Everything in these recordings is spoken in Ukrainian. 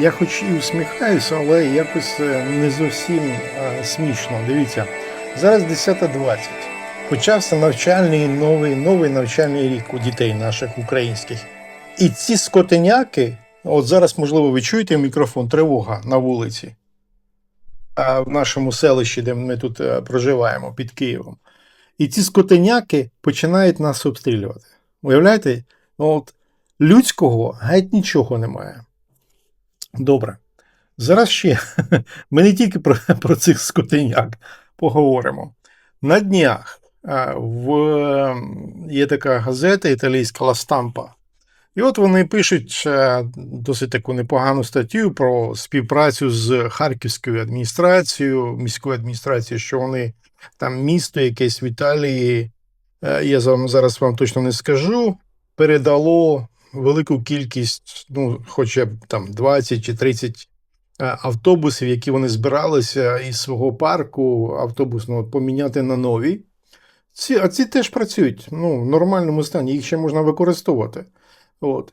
Я хоч і усміхаюся, але якось е, не зовсім е, смішно. Дивіться, зараз 10.20. Почався навчальний новий, новий навчальний рік у дітей наших українських. І ці скотеняки, от зараз, можливо, ви чуєте мікрофон, тривога на вулиці. А в нашому селищі, де ми тут е, проживаємо, під Києвом. І ці скотеняки починають нас обстрілювати. Уявляєте? От людського геть нічого немає. Добре. Зараз ще ми не тільки про, про цих скотиняк поговоримо. На днях в, ем, є така газета італійська Ла Стампа. І от вони пишуть е, досить таку непогану статтю про співпрацю з Харківською адміністрацією, міською адміністрацією, що вони там місто якесь в Італії, е, я зараз вам точно не скажу, передало велику кількість, ну, хоча б там 20 чи 30 е, автобусів, які вони збиралися із свого парку автобусного поміняти на нові. Ці, а ці теж працюють ну, в нормальному стані, їх ще можна використовувати. От.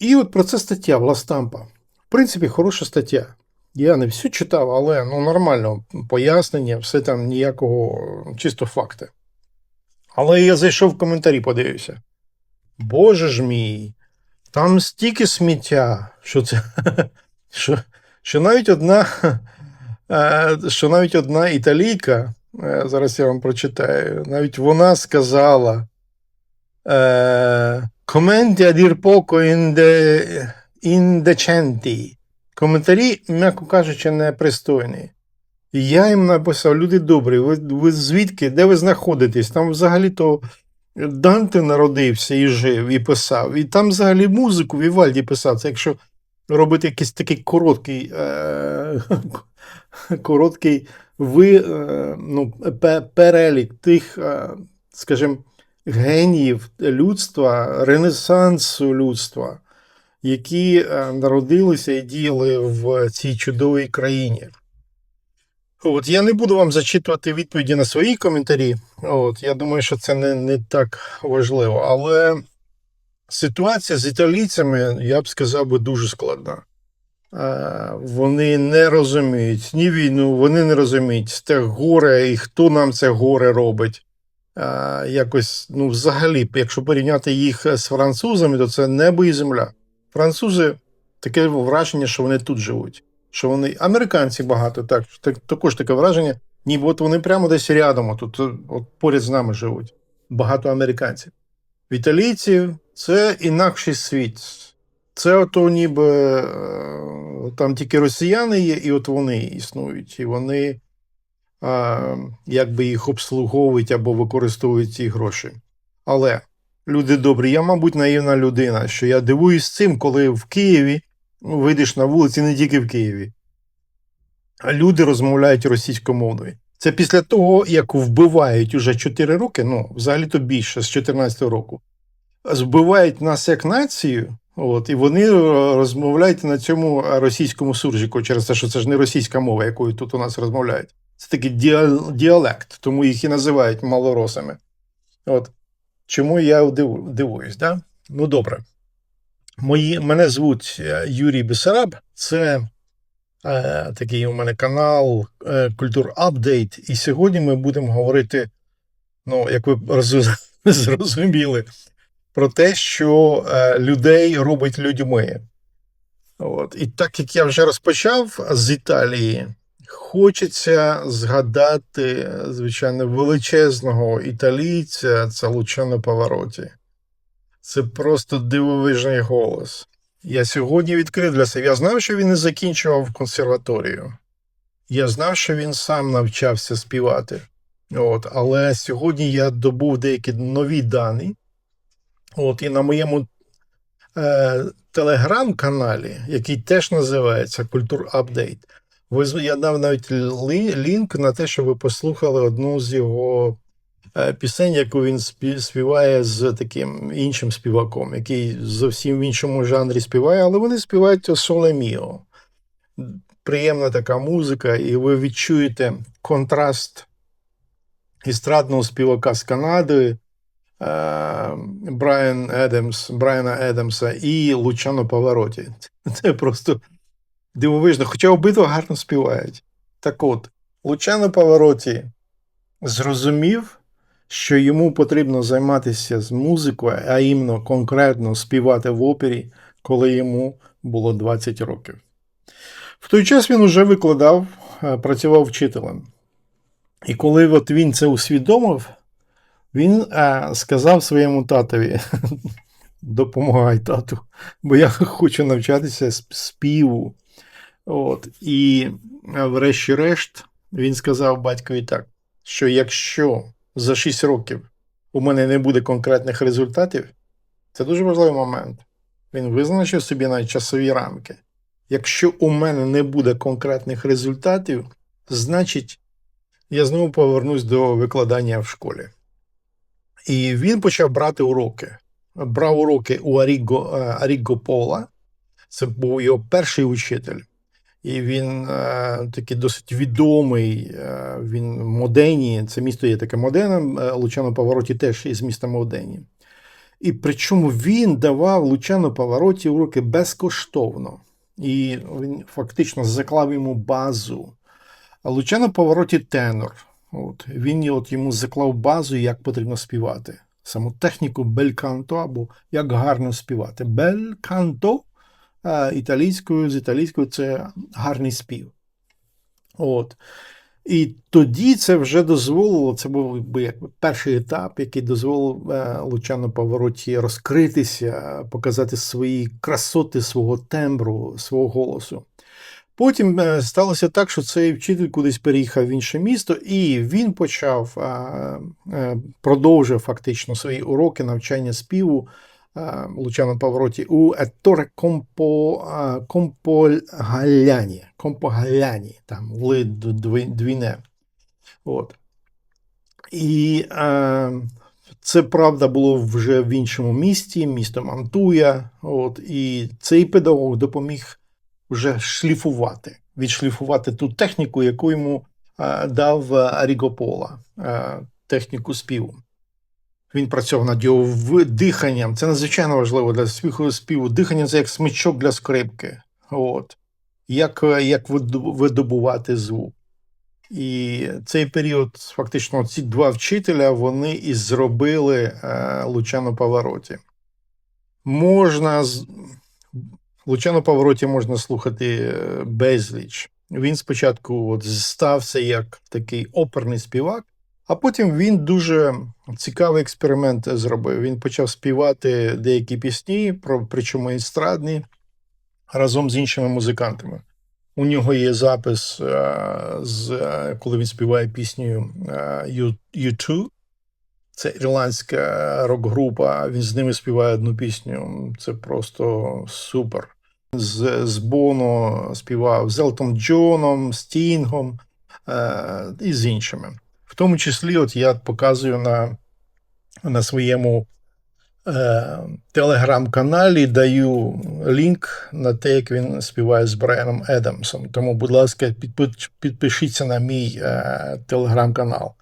І от про це стаття Властампа. В принципі, хороша стаття. Я не всю читав, але ну, нормально пояснення, все там ніякого, чисто факти. Але я зайшов в коментарі, подивився. Боже ж мій, там стільки сміття, що це. Що, що навіть одна, е, що навіть одна італійка, е, зараз я вам прочитаю, навіть вона сказала. Коменти a dir poco. Коментарі, м'яко кажучи, непристойні. І я їм написав: люди добрі, ви, ви звідки, де ви знаходитесь? Там взагалі-то Данте народився і жив, і писав. І там взагалі музику Вівальді писав. Це якщо робити якийсь такий короткий, е- короткий ви, е- ну, пе- перелік тих, е- скажімо, геніїв людства, ренесансу людства, які е, народилися і діяли в цій чудовій країні. От я не буду вам зачитувати відповіді на свої коментарі. От я думаю, що це не, не так важливо. Але ситуація з італійцями, я б сказав, би дуже складна. Е, Вони не розуміють ні війну, вони не розуміють те горе і хто нам це горе робить. Е, Якось, ну, взагалі, якщо порівняти їх з французами, то це небо і земля. Французи таке враження, що вони тут живуть. Що вони американці багато, так, так також таке враження, ніби от вони прямо десь рядом, тут от поряд з нами живуть. Багато американців. В італійців це інакший світ. Це ото ніби е, там тільки росіяни є, і от вони існують, і вони а, якби їх обслуговують або використовують ці гроші. Але люди добрі, я, мабуть, наївна людина, що я дивуюсь цим, коли в Києві вийдеш на вулиці не тільки в Києві, а люди розмовляють російськомовною. Це після того, як вбивають уже 4 роки, ну, взагалі-то більше з 14 року, збивають нас як націю, от, і вони е, розмовляють на цьому російському суржику через те, що це ж не російська мова, якою тут у нас розмовляють. Це такий діал- діалект, тому їх і називають малоросами. От. Чому я диву- дивуюсь, да? Ну, добре. Мої, мене звуть е, Юрій Бесараб. Це е, такий у мене канал е, Культур Апдейт. І сьогодні ми будемо говорити, ну, як ви зрозуміли, про те, що е, людей робить людьми. От. І так як я вже розпочав з Італії, хочеться згадати, звичайно, величезного італійця це Лучано Павароті. Це просто дивовижний голос. Я сьогодні відкрив для себе. Я знав, що він не закінчував консерваторію. Я знав, що він сам навчався співати. От, але сьогодні я добув деякі нові дані. От, і на моєму е, телеграм-каналі, який теж називається Культур Апдейт, я дав навіть лінк на те, щоб ви послухали одну з його пісень, яку він співає з таким іншим співаком, який зовсім в іншому жанрі співає, але вони співають Соле Міо. Приємна така музика, і ви відчуєте контраст естрадного співака з Канади. е, Брайан Едемс, Брайана Едемса і Лучано Павароті. Це просто Дивовижно, хоча обидва гарно співають. Так от, Лучано Павароті зрозумів, що йому потрібно займатися з музикою, а іменно конкретно співати в опері, коли йому було 20 років. В той час він уже викладав, е, працював вчителем. І коли от він це усвідомив, він е, сказав своєму татові: допомагай тату, бо я хочу навчатися співу. От. І е, врешті-решт він сказав батькові так, що якщо за 6 років у мене не буде конкретних результатів, це дуже важливий момент. Він визначив собі навіть часові рамки. Якщо у мене не буде конкретних результатів, значить я знову повернусь до викладання в школі. І він почав брати уроки. Брав уроки у Аріго, е, Пола. Це був його перший учитель. І він е, такий досить відомий. Е, він в Модені. Це місто є таке Модена. е, Лучано Павароті теж із міста Модені. І причому він давав Лучано Павароті уроки безкоштовно. І він фактично заклав йому базу. А Лучано Павароті тенор. От. Він от йому заклав базу, як потрібно співати. Саму техніку бельканто, або як гарно співати. Бельканто італійською з італійською це гарний спів. От. І тоді це вже дозволило, це був би якби перший етап, який дозволив е, Лучано Павароті розкритися, показати свої красоти свого тембру, свого голосу. Потім е, сталося так, що цей вчитель кудись переїхав в інше місто, і він почав е, продовжив фактично свої уроки навчання співу Лучано Павароті у Етторе Компо, е, Компогаляні, там ли двійне. От. І е, це правда було вже в іншому місті, місто Мантуя. От, і цей педагог допоміг вже шліфувати, відшліфувати ту техніку, яку йому е, дав е, Арігопола, е, техніку співу. Він працював над його диханням. Це надзвичайно важливо для співу співу. Дихання це як смичок для скрипки. От. Як, як видобувати звук. І цей період, фактично, ці два вчителя, вони і зробили е, Лучано Павароті. Можна з... Лучано Павароті можна слухати е, безліч. Він спочатку от стався як такий оперний співак, а потім він дуже цікавий експеримент зробив. Він почав співати деякі пісні, причому естрадні, разом з іншими музикантами. У нього є запис, е, е, коли він співає пісню е, U- U2. Це ірландська рок-група. Він з ними співає одну пісню. Це просто супер. З, з Боно співав з Елтом Джоном, з Тінгом е, і з іншими. В тому числі, от я показую на, на своєму е, телеграм-каналі, даю лінк на те, як він співає з Брайаном Едамсом. Тому, будь ласка, підпи- підпишіться на мій е, телеграм-канал.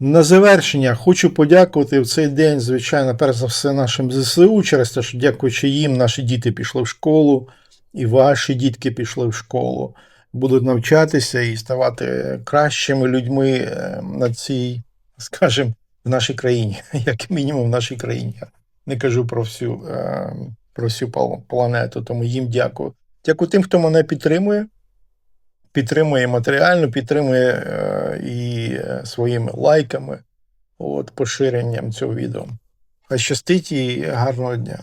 На завершення хочу подякувати в цей день, звичайно, перш за все, нашим ЗСУ, через те, що дякуючи їм, наші діти пішли в школу, і ваші дітки пішли в школу, будуть навчатися і ставати кращими людьми е, на цій, скажімо, в нашій країні, як мінімум в нашій країні. Не кажу про всю, е, про всю планету, тому їм дякую. Дякую тим, хто мене підтримує підтримує матеріально, підтримує е, і своїми лайками, от, поширенням цього відео. Хай щастить і гарного дня.